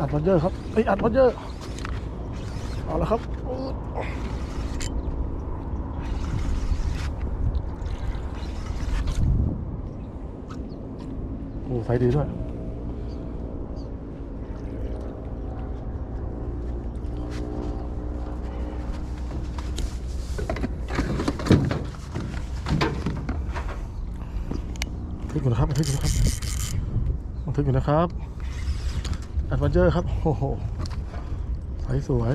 อัดวันเยอร์ครับไออัดวันเยอร์เอาละครับโอ้ไฟดีด้วยทึกอยู่นะครับทึกอยู่นะครับต้องทึกอยู่นะครับ อัดวันเจอร์ครับ โอ้โหสวย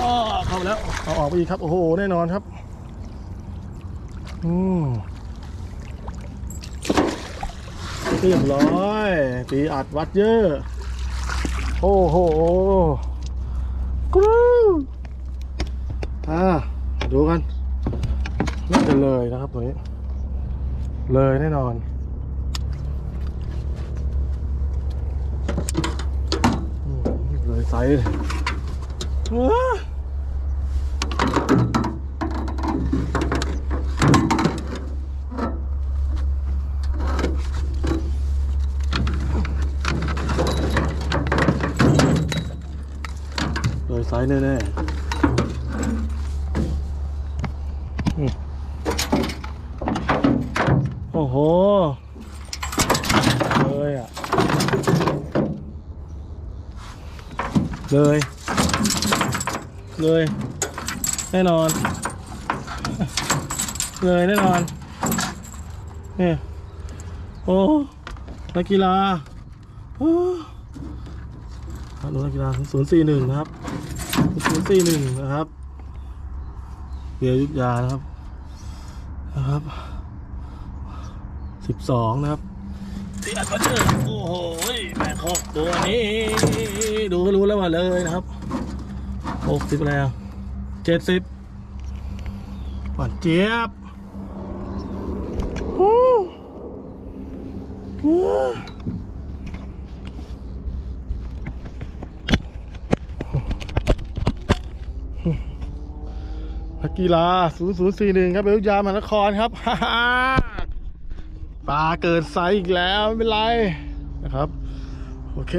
อ้อเข้าแล้วเอาออกไปอีกครับ โอ้โห แน่นอนครับ อืมเรียบร้อย ตีอัดวัดเยอะ โอ้โหกรูอ่า ดูกันน่าจะเลยนะครับตัวนี้ เลยแน่นอน เลยสายไซส์แน่ๆอืมโอ้โหเลยอะ เลย เลย แน่นอน เลยแน่นอนเนี่ยโอ้นักกีฬาโอ้นักกีฬาศูนย์สี่หนึ่งนะครับศูนย์สี่หนึ่งนะครับเบียร์ยุทธยานะครับนะครับสิบสองนะครับ ที่อัดมาเจอโอ้โหแม่คอกตัวนี้ ดูก็รู้แล้วว่าเลยนะครับหกสิบแล้วเจ็ดสิบหวานเจี๊ยบฮู้ฮู้นักกีฬา0041 ครับเบลยามหานครครับฮ่า ปลาเกิดไซส์อีกแล้วไม่เป็นไรนะครับ โอเค